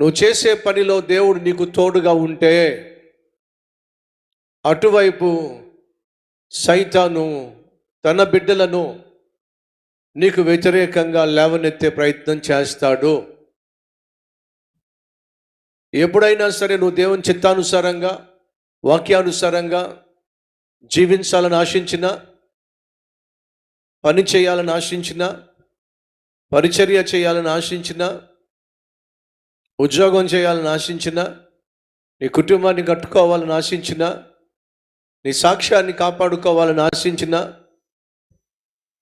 నువ్వు చేసే పనిలో దేవుడు నీకు తోడుగా ఉంటే అటువైపు సైతాను తన బిడ్డలను నీకు వ్యతిరేకంగా లేవనెత్తే ప్రయత్నం చేస్తాడు. ఎప్పుడైనా సరే నువ్వు దేవుని చిత్తానుసారంగా వాక్యానుసారంగా జీవించాలని ఆశించిన పని చేయాలని ఆశించిన పరిచర్య చేయాలని ఆశించిన ఉద్యోగం చేయాలని ఆశించిన నీ కుటుంబాన్ని కట్టుకోవాలని ఆశించిన నీ సాక్ష్యాన్ని కాపాడుకోవాలని ఆశించిన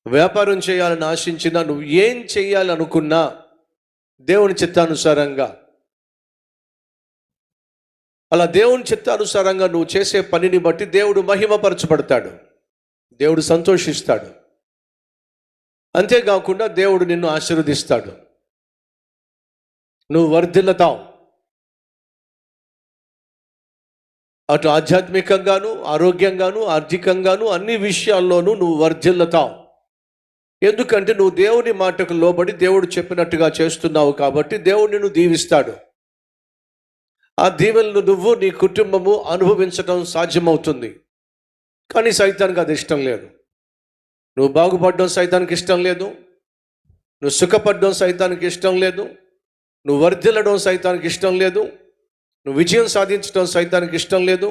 వ్యాపారం చేయాలని ఆశించిన నువ్వు ఏం చేయాలనుకున్నా దేవుని చిత్తానుసారంగా. అలా దేవుని చిత్తానుసారంగా నువ్వు చేసే పనిని బట్టి దేవుడు మహిమపరచబడతాడు. దేవుడు సంతోషిస్తాడు. అంతేకాకుండా దేవుడు నిన్ను ఆశీర్వదిస్తాడు. నువ్వు వర్ధిల్లతావు. అటు ఆధ్యాత్మికంగాను ఆరోగ్యంగాను ఆర్థికంగాను అన్ని విషయాల్లోనూ నువ్వు వర్ధిల్లతావు. ఎందుకంటే నువ్వు దేవుని మాటకు లోబడి దేవుడు చెప్పినట్టుగా చేస్తున్నావు కాబట్టి దేవుడు నిన్ను దీవిస్తాడు. ఆ దీవెలను నువ్వు నీ కుటుంబము అనుభవించడం సాధ్యమవుతుంది. కానీ సైతానికి అది ఇష్టం లేదు. నువ్వు బాగుపడడం సైతానికి ఇష్టం లేదు. నువ్వు సుఖపడడం సైతానికి ఇష్టం లేదు. నువ్వు వర్ధిల్లడం సైతానికి ఇష్టం లేదు. నువ్వు విజయం సాధించడం సైతానికి ఇష్టం లేదు.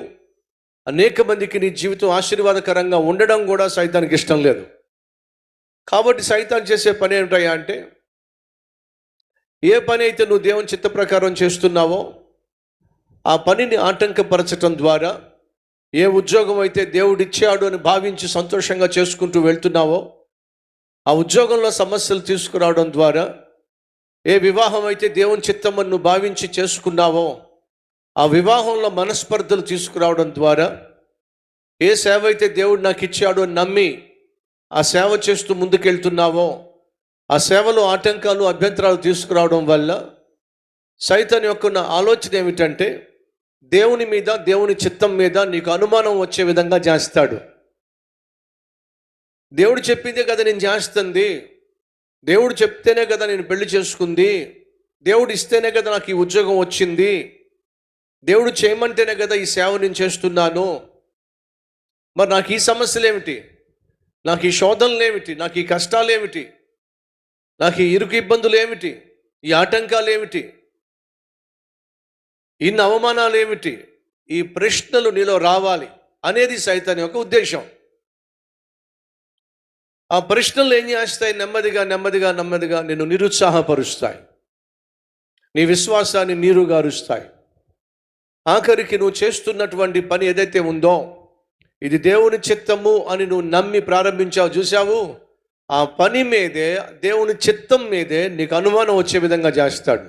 అనేక మందికి నీ జీవితం ఆశీర్వాదకరంగా ఉండడం కూడా సైతానికి ఇష్టం లేదు. కాబట్టి సైతాన్ చేసే పని ఏమిటయ్యా అంటే ఏ పని అయితే నువ్వు దేవుని చిత్త ప్రకారం చేస్తున్నావో ఆ పనిని ఆటంకపరచటం ద్వారా ఏ ఉద్యోగం అయితే దేవుడిచ్చాడు అని భావించి సంతోషంగా చేసుకుంటూ వెళ్తున్నావో ఆ ఉద్యోగంలో సమస్యలు తీసుకురావడం ద్వారా ఏ వివాహం అయితే దేవుని చిత్తం నువ్వు భావించి చేసుకున్నావో ఆ వివాహంలో మనస్పర్ధలు తీసుకురావడం ద్వారా ఏ సేవ అయితే దేవుడు నాకు ఇచ్చాడో నమ్మి ఆ సేవ చేస్తూ ముందుకెళ్తున్నావో ఆ సేవలో ఆటంకాలు అభ్యంతరాలు తీసుకురావడం వల్ల సైతాన్ యొక్క నా ఆలోచన ఏమిటంటే దేవుని మీద దేవుని చిత్తం మీద నీకు అనుమానం వచ్చే విధంగా చేస్తాడు దేవుడు చెప్పిందే కదా నేను చేస్తుంది దేవుడు చెప్తేనే కదా నేను పెళ్ళి చేసుకుంది. దేవుడు ఇస్తేనే కదా నాకు ఈ ఉద్యోగం వచ్చింది. దేవుడు చేయమంటేనే కదా ఈ సేవ నేను చేస్తున్నాను. మరి నాకు ఈ సమస్యలు ఏమిటి? నాకు ఈ శోధనలు ఏమిటి? నాకు ఈ కష్టాలు ఏమిటి? నాకు ఈ ఇరుకు ఇబ్బందులు ఏమిటి? ఈ ఆటంకాలు ఏమిటి? ఇన్ని అవమానాలు ఏమిటి? ఈ ప్రశ్నలు నీలో రావాలి అనేది సైతాన్ని యొక్క ఉద్దేశం. ఆ ప్రశ్నలు ఏం చేస్తాయి? నెమ్మదిగా నెమ్మదిగా నెమ్మదిగా నిన్ను నిరుత్సాహపరుస్తాయి. నీ విశ్వాసాన్ని నీరుగారుస్తాయి. ఆఖరికి నువ్వు చేస్తున్నటువంటి పని ఏదైతే ఉందో ఇది దేవుని చిత్తము అని నువ్వు నమ్మి ప్రారంభించావు చూసావు ఆ పని మీదే దేవుని చిత్తం మీదే నీకు అనుమానం వచ్చే విధంగా చేస్తాడు.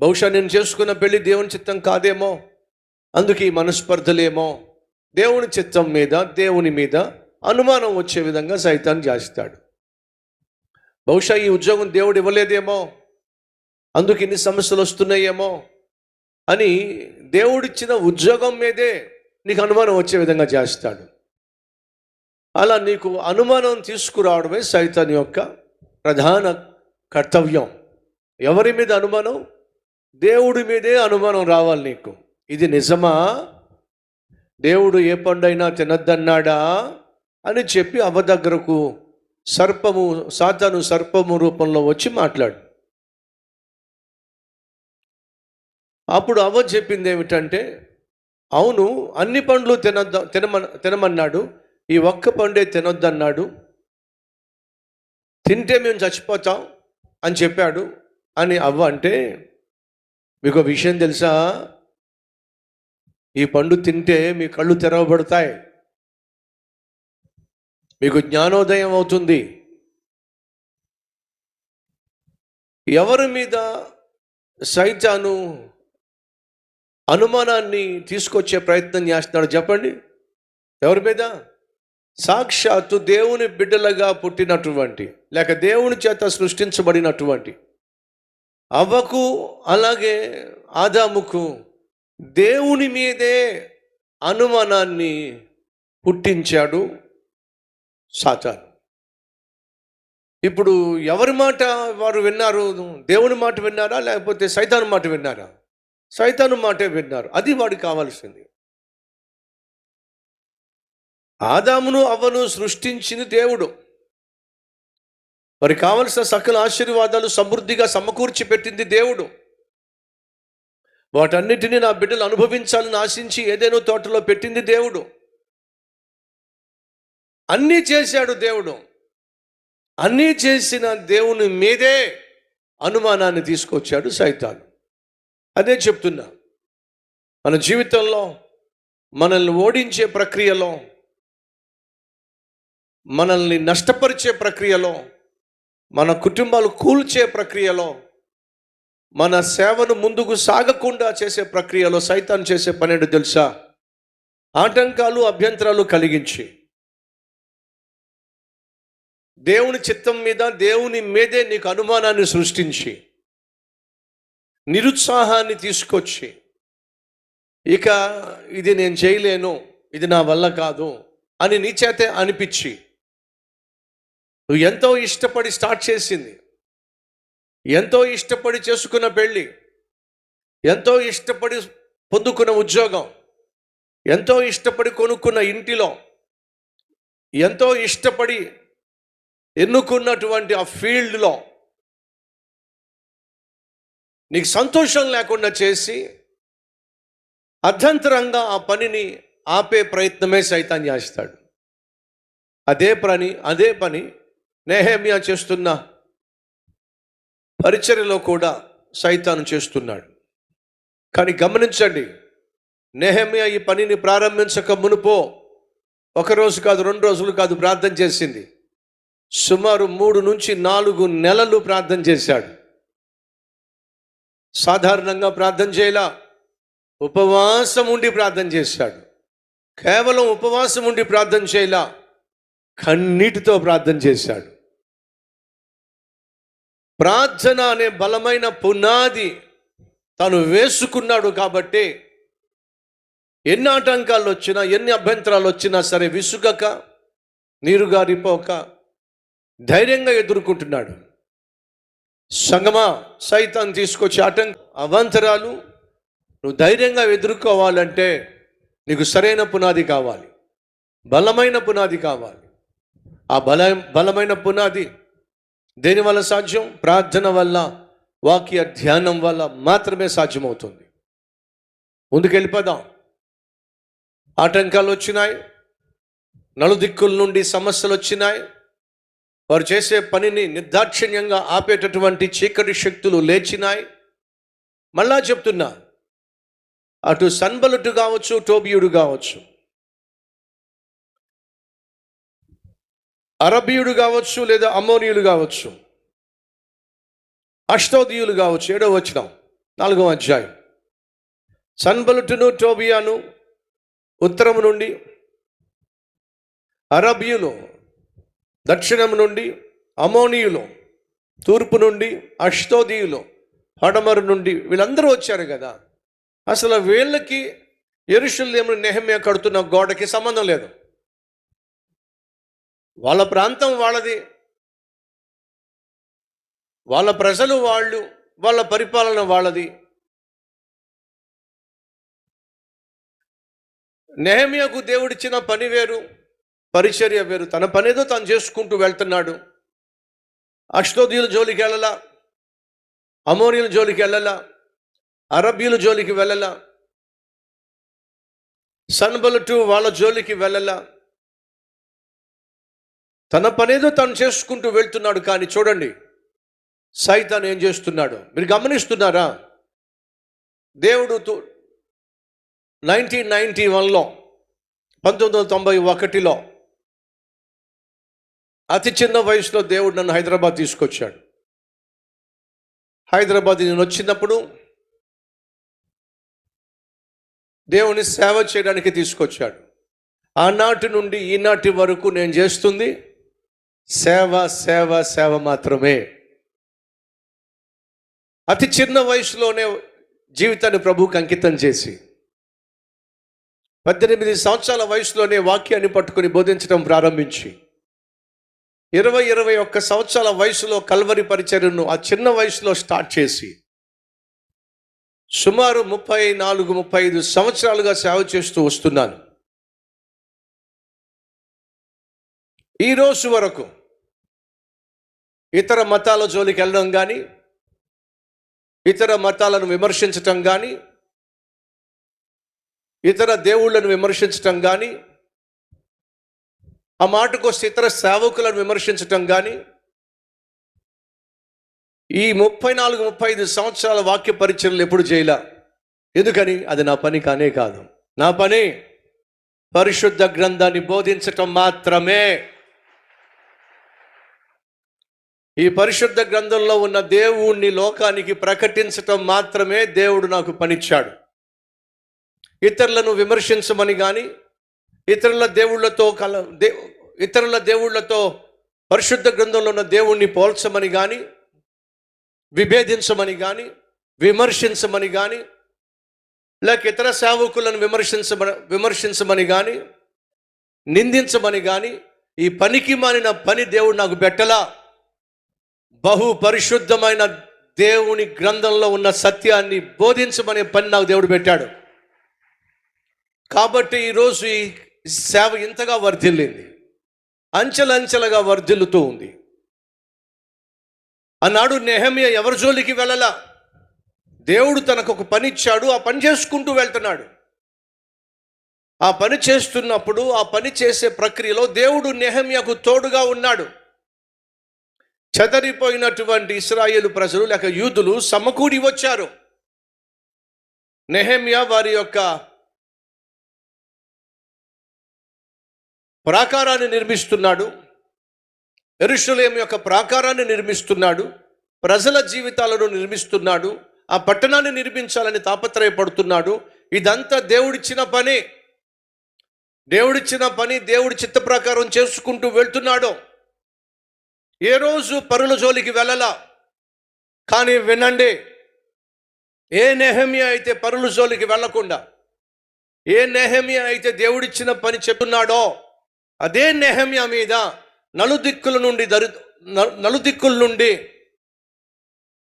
బహుశా నేను చేసుకున్న పెళ్ళి దేవుని చిత్తం కాదేమో? అందుకే ఈ మనస్పర్ధలేమో? దేవుని చిత్తం మీద దేవుని మీద అనుమానం వచ్చే విధంగా సైతాన్ చేస్తాడు బహుశా ఈ ఉద్యోగం దేవుడు ఇవ్వలేదేమో అందుకు ఇన్ని సమస్యలు వస్తున్నాయేమో అని దేవుడిచ్చిన ఉద్యోగం మీదే నీకు అనుమానం వచ్చే విధంగా చేస్తాడు అలా నీకు అనుమానం తీసుకురావడమే సైతాన్ యొక్క ప్రధాన కర్తవ్యం. ఎవరి మీద అనుమానం? దేవుడి మీదే అనుమానం రావాలి నీకు. ఇది నిజమా? దేవుడు ఏ పండైనా తినద్దన్నాడా? అని చెప్పి అవ్వ దగ్గరకు సర్పము సాతాను సర్పము రూపంలో వచ్చి మాట్లాడు. అప్పుడు అవ్వ చెప్పింది ఏమిటంటే అవును అన్ని పండ్లు తినద్ద తినమన్ తినమన్నాడు ఈ ఒక్క పండే తినొద్దన్నాడు తింటే మేము చచ్చిపోతాం అని చెప్పాడు అని అవ్వ అంటే మీకు విషయం తెలుసా? ఈ పండు తింటే మీ కళ్ళు తెరవబడతాయి. మీకు జ్ఞానోదయం అవుతుంది. ఎవరి మీద సైతాను అనుమానాన్ని తీసుకొచ్చే ప్రయత్నం చేస్తున్నాడు చెప్పండి. ఎవరి మీద? సాక్షాత్తు దేవుని బిడ్డలుగా పుట్టినటువంటి లేక దేవుని చేత సృష్టించబడినటువంటి అవ్వకు అలాగే ఆదాముకు దేవుని మీదే అనుమానాన్ని పుట్టించాడు. సాతాను. ఇప్పుడు ఎవరి మాట వారు విన్నారు దేవుని మాట విన్నారా? లేకపోతే సైతాను మాట విన్నారా? సైతాను మాటే విన్నారు. అది వాడికి కావాల్సింది. ఆదామును అవ్వను సృష్టించింది దేవుడు. వారికి కావలసిన సకల ఆశీర్వాదాలు సమృద్ధిగా సమకూర్చి పెట్టింది దేవుడు. వాటన్నిటిని నా బిడ్డలు అనుభవించాలని ఆశించి ఏదేనో తోటలో పెట్టింది దేవుడు. అన్నీ చేశాడు దేవుడు. అన్నీ చేసిన దేవుని మీదే అనుమానాన్ని తీసుకొచ్చాడు సైతాను. అదే చెప్తున్నా. మన జీవితంలో మనల్ని ఓడించే ప్రక్రియలో మనల్ని నష్టపరిచే ప్రక్రియలో మన కుటుంబాలు కూల్చే ప్రక్రియలో మన సేవను ముందుకు సాగకుండా చేసే ప్రక్రియలో సైతాన్ చేసే పనేడు తెలుసా? ఆటంకాలు అభ్యంతరాలు కలిగించి. దేవుని చిత్తం మీద దేవుని మీదే నీకు అనుమానాన్ని సృష్టించి నిరుత్సాహాన్ని తీసుకొచ్చి ఇక ఇది నేను చేయలేను ఇది నా వల్ల కాదు అని నీ చేతే అనిపించి నువ్వు ఎంతో ఇష్టపడి స్టార్ట్ చేసింది. ఎంతో ఇష్టపడి చేసుకున్న పెళ్ళి ఎంతో ఇష్టపడి పొందుకున్న ఉద్యోగం ఎంతో ఇష్టపడి కొనుక్కున్న ఇంటిలో ఎంతో ఇష్టపడి ఎన్నుకున్నటువంటి ఆ ఫీల్డ్లో నీకు సంతోషం లేకుండా చేసి అర్ధంతరంగా ఆ పనిని ఆపే ప్రయత్నమే సైతాన్ చేస్తాడు. అదే పని అదే పని నేహేమియా చేస్తున్న పరిచర్యలో కూడా సైతాను చేస్తున్నాడు. కానీ గమనించండి నెహమియా ఈ పనిని ప్రారంభించక మునుపో ఒక రోజు కాదు రెండు రోజులు కాదు ప్రార్థన చేసింది. సుమారు మూడు నుంచి నాలుగు నెలలు ప్రార్థన చేశాడు. సాధారణంగా ప్రార్థన చేయలా? ఉపవాసం ఉండి ప్రార్థన చేశాడు. కేవలం ఉపవాసం ఉండి ప్రార్థన చేయలా? కన్నీటితో ప్రార్థన చేశాడు. ప్రార్థన అనే బలమైన పునాది తను వేసుకున్నాడు కాబట్టి ఎన్ని ఆటంకాలు వచ్చినా ఎన్ని అభ్యంతరాలు వచ్చినా సరే విసుగక నీరుగారిపోక ధైర్యంగా ఎదుర్కొంటున్నాడు. సంగమా సైతాన్ని తీసుకొచ్చి ఆటంక అవాంతరాలు నువ్వు ధైర్యంగా ఎదుర్కోవాలంటే నీకు సరైన పునాది కావాలి. బలమైన పునాది కావాలి. ఆ బల బలమైన పునాది దేని వల్ల సాధ్యం? ప్రార్థన వల్ల వాక్య ధ్యానం వల్ల మాత్రమే సాధ్యమవుతుంది. ముందుకెళ్ళిపోదాం. ఆటంకాలు వచ్చినాయి. నలుదిక్కుల నుండి సమస్యలు వచ్చినాయి. వారు చేసే పనిని నిర్దాక్షిణ్యంగా ఆపేటటువంటి చీకటి శక్తులు లేచినాయి. మళ్ళా చెప్తున్నా అటు సన్బలుటు కావచ్చు టోబియుడు కావచ్చు అరబీయుడు కావచ్చు లేదా అమోనియులు కావచ్చు అష్టోదీయులు కావచ్చు ఏడో వచ్చిన నాలుగో అధ్యాయం. సన్బలుటును టోబియాను ఉత్తరం నుండి అరబియులు దక్షిణం నుండి అమోనియులు తూర్పు నుండి అష్టోదీయులు పడమరు నుండి వీళ్ళందరూ వచ్చారు కదా. అసలు వీళ్ళకి ఎరుషుల్లేము నెహమ్య కడుతున్న గోడకి సంబంధం లేదు. వాళ్ళ ప్రాంతం వాళ్ళది. వాళ్ళ ప్రజలు వాళ్ళు వాళ్ళ పరిపాలన వాళ్ళది. నెహమియాకు దేవుడిచ్చిన పని వేరు. పరిచర్య వేరు. తన పనేదో తను చేసుకుంటూ వెళ్తున్నాడు. అష్టోదీయుల జోలికి వెళ్ళలా. అమోరియుల జోలికి వెళ్ళలా. అరబీల జోలికి వెళ్ళలా. సన్బలటు వాళ్ళ జోలికి వెళ్ళలా. తన పనేదో తను చేసుకుంటూ వెళ్తున్నాడు కానీ చూడండి సైతాన్ ఏం చేస్తున్నాడు? మీరు గమనిస్తున్నారా? దేవుడు నైన్టీన్ నైన్టీ వన్లో పంతొమ్మిది వందల తొంభై ఒకటిలో అతి చిన్న వయసులో దేవుడు నన్ను హైదరాబాద్ తీసుకొచ్చాడు. హైదరాబాద్ నేను వచ్చినప్పుడు దేవుని సేవ చేయడానికి తీసుకొచ్చాడు. ఆనాటి నుండి ఈనాటి వరకు నేను చేస్తుంది సేవ సేవ సేవ మాత్రమే. అతి చిన్న వయసులోనే జీవితాన్ని ప్రభువుకి అంకితం చేసి పద్దెనిమిది సంవత్సరాల వయసులోనే వాక్యాన్ని పట్టుకొని బోధించడం ప్రారంభించి ఇరవై ఇరవై ఒక్క సంవత్సరాల వయసులో కల్వరి పరిచర్యను ఆ చిన్న వయసులో స్టార్ట్ చేసి సుమారు ముప్పై నాలుగు ముప్పై ఐదు సంవత్సరాలుగా సేవ చేస్తూ వస్తున్నాను. ఈ రోజు వరకు ఇతర మతాల జోలికి వెళ్ళడం కానీ ఇతర మతాలను విమర్శించటం కానీ ఇతర దేవుళ్ళను విమర్శించటం కానీ ఆ మాటకు వస్తే ఇతర సేవకులను విమర్శించటం కానీ ఈ ముప్పై నాలుగు ముప్పై ఐదు సంవత్సరాల వాక్య పరిచయలు ఎప్పుడు చేయలే? ఎందుకని? అది నా పని కానే కాదు. నా పని పరిశుద్ధ గ్రంథాన్ని బోధించటం మాత్రమే. ఈ పరిశుద్ధ గ్రంథంలో ఉన్న దేవుణ్ణి లోకానికి ప్రకటించటం మాత్రమే దేవుడు నాకు పనిచ్చాడు. ఇతరులను విమర్శించమని కానీ ఇతరుల దేవుళ్ళతో కల దే ఇతరుల దేవుళ్ళతో పరిశుద్ధ గ్రంథంలో ఉన్న దేవుణ్ణి పోల్చమని కానీ విభేదించమని కానీ విమర్శించమని కానీ లేక ఇతర సేవకులను విమర్శించమని విమర్శించమని కానీ నిందించమని కానీ ఈ పనికి మానిన పని దేవుడు నాకు పెట్టలా. బహు పరిశుద్ధమైన దేవుని గ్రంథంలో ఉన్న సత్యాన్ని బోధించమనే పని నాకు దేవుడు పెట్టాడు. కాబట్టి ఈరోజు ఈ సేవ ఇంతగా వర్ధిల్లింది. అంచెలంచెలుగా వర్ధిల్లుతూ ఉంది. అన్నాడు నెహమియ ఎవరి జోలికి వెళ్ళలా? దేవుడు తనకు ఒక పని ఇచ్చాడు ఆ పని చేసుకుంటూ వెళ్తున్నాడు. ఆ పని చేస్తున్నప్పుడు ఆ పని చేసే ప్రక్రియలో దేవుడు నెహమియకు తోడుగా ఉన్నాడు. చెదరిపోయినటువంటి ఇస్రాయేలు ప్రజలు లేక యూదులు సమకూడి వచ్చారు. నెహమ్య వారి యొక్క ప్రాకారాన్ని నిర్మిస్తున్నాడు. ఎరుషులేం యొక్క ప్రాకారాన్ని నిర్మిస్తున్నాడు. ప్రజల జీవితాలను నిర్మిస్తున్నాడు. ఆ పట్టణాన్ని నిర్మించాలని తాపత్రయపడుతున్నాడు. ఇదంతా దేవుడిచ్చిన పని. దేవుడిచ్చిన పని దేవుడి చిత్త ప్రకారం చేసుకుంటూ వెళ్తున్నాడు. ఏ రోజు పరుల జోలికి వెళ్ళలా? కానీ వినండి ఏ నెహమియా అయితే పరుల జోలికి వెళ్ళకుండా ఏ నెహమియా అయితే దేవుడిచ్చిన పని చెప్తున్నాడో అదే నెహమ్య మీద నలుదిక్కుల నుండి దరి నలుదిక్కుల నుండి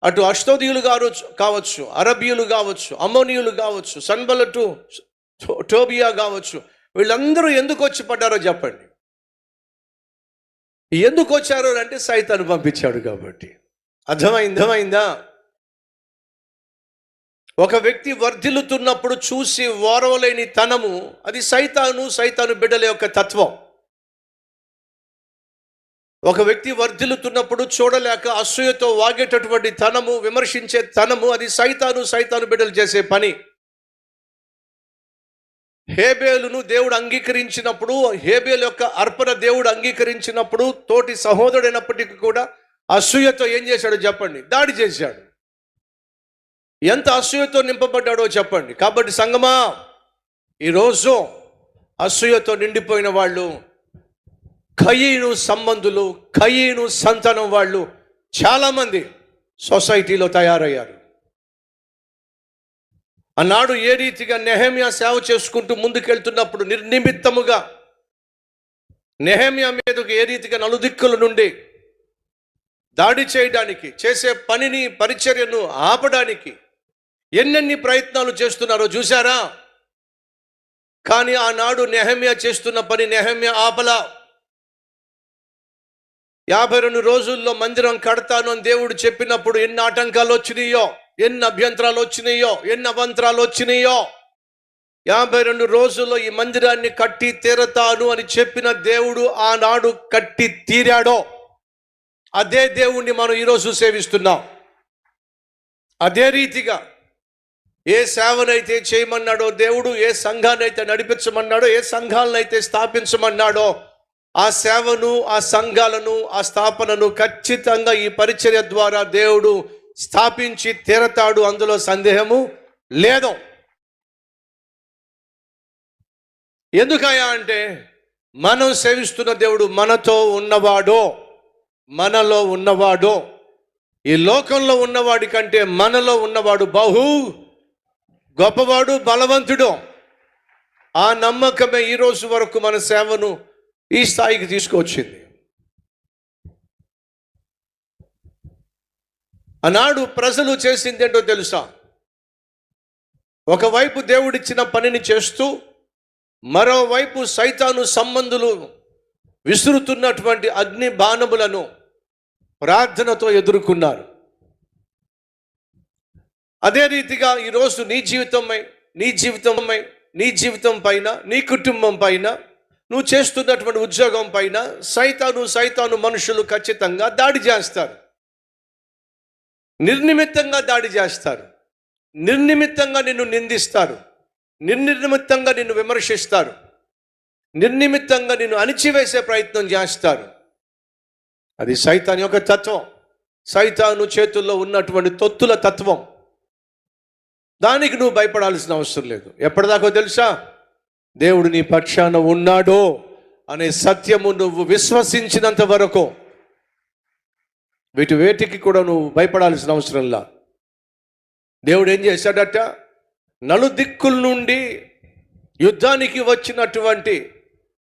అటు అష్టోదీయులు కావచ్చు కావచ్చు అరబియులు కావచ్చు అమోనియులు కావచ్చు సన్బలటు టోబియా కావచ్చు వీళ్ళందరూ ఎందుకు వచ్చి పడ్డారో చెప్పండి. ఎందుకు వచ్చారు అంటే సైతాను పంపించాడు కాబట్టి. అర్థమైందమైందా ఒక వ్యక్తి వర్ధిల్లుతున్నప్పుడు చూసి ఓరవలేని తనము అది సైతాను సైతాను బిడ్డల యొక్క తత్వం. ఒక వ్యక్తి వర్ధిల్లుతున్నప్పుడు చూడలేక అసూయతో వాగేటటువంటి తనము విమర్శించే తనము అది సైతాను సైతాను బిడ్డలు చేసే పని. హేబేలును దేవుడు అంగీకరించినప్పుడు హేబేలు యొక్క అర్పణ దేవుడు అంగీకరించినప్పుడు తోటి సహోదరుడైనప్పటికీ కూడా అసూయతో ఏం చేశాడో చెప్పండి. దాడి చేశాడు. ఎంత అసూయతో నింపబడ్డాడో చెప్పండి. కాబట్టి సంగమా ఈరోజు అసూయతో నిండిపోయిన వాళ్ళు ఖయీను సంబంధులు ఖయీను సంతానం వాళ్ళు చాలామంది సొసైటీలో తయారయ్యారు. ఆనాడు ఏ రీతిగా నెహమియా సేవ చేసుకుంటూ ముందుకెళ్తున్నప్పుడు నిర్నిమిత్తముగా నెహమియా మీదకు ఏ రీతిగా నలుదిక్కుల నుండి దాడి చేయడానికి చేసే పనిని పరిచర్యను ఆపడానికి ఎన్నెన్ని ప్రయత్నాలు చేస్తున్నారో చూసారా కానీ ఆనాడు నెహమ్య చేస్తున్న పని నెహమ్య ఆపలా. యాభై రెండు రోజుల్లో మందిరం కడతాను అని దేవుడు చెప్పినప్పుడు ఎన్ని ఆటంకాలు వచ్చినాయో ఎన్ని అభ్యంతరాలు వచ్చినాయో ఎన్ని అవంతరాలు వచ్చినాయో. యాభై రెండు రోజుల్లో ఈ మందిరాన్ని కట్టి తీరతాను అని చెప్పిన దేవుడు ఆనాడు కట్టి తీరాడో అదే దేవుణ్ణి మనం ఈరోజు సేవిస్తున్నాం. అదే రీతిగా ఏ సేవనైతే చేయమన్నాడో దేవుడు ఏ సంఘాన్నైతే నడిపించమన్నాడో ఏ సంఘాలనైతే స్థాపించమన్నాడో ఆ సేవను ఆ సంఘాలను ఆ స్థాపనను ఖచ్చితంగా ఈ పరిచర్య ద్వారా దేవుడు స్థాపించి తీరతాడు. అందులో సందేహము లేదు. ఎందుకయా అంటే మనం సేవిస్తున్న దేవుడు మనతో ఉన్నవాడో మనలో ఉన్నవాడో ఈ లోకంలో ఉన్నవాడి కంటే మనలో ఉన్నవాడు బహు గొప్పవాడు బలవంతుడు. ఆ నమ్మకమే ఈరోజు వరకు మన సేవను ఈ స్థాయికి తీసుకొచ్చింది ఆనాడు ప్రజలు చేసింది ఏంటో తెలుసా? ఒకవైపు దేవుడిచ్చిన పనిని చేస్తూ మరోవైపు సైతాను సంబంధులు విసురుతున్నటువంటి అగ్ని బాణములను ప్రార్థనతో ఎదుర్కొన్నారు. అదే రీతిగా ఈరోజు నీ జీవితమై నీ జీవితమై నీ జీవితం పైన నీ కుటుంబం పైన నువ్వు చేస్తున్నటువంటి ఉద్యోగం పైన సైతాను సైతాను మనుషులు ఖచ్చితంగా దాడి చేస్తారు. నిర్నిమిత్తంగా దాడి చేస్తారు. నిర్నిమిత్తంగా నిన్ను నిందిస్తారు. నిర్నిమిత్తంగా నిన్ను విమర్శిస్తారు. నిర్నిమిత్తంగా నిన్ను అణిచివేసే ప్రయత్నం చేస్తారు. అది సైతాన్ యొక్క తత్వం. సైతాను చేతుల్లో ఉన్నటువంటి తొత్తుల తత్వం. దానికి నువ్వు భయపడాల్సిన అవసరం లేదు. ఎప్పటిదాకో తెలుసా? దేవుడు నీ పక్షాన ఉన్నాడో అనే సత్యము నువ్వు విశ్వసించినంత వరకు వీటి వేటికి కూడా నువ్వు భయపడాల్సిన అవసరంలా దేవుడు ఏం చేశాడట? నలుదిక్కుల నుండి యుద్ధానికి వచ్చినటువంటి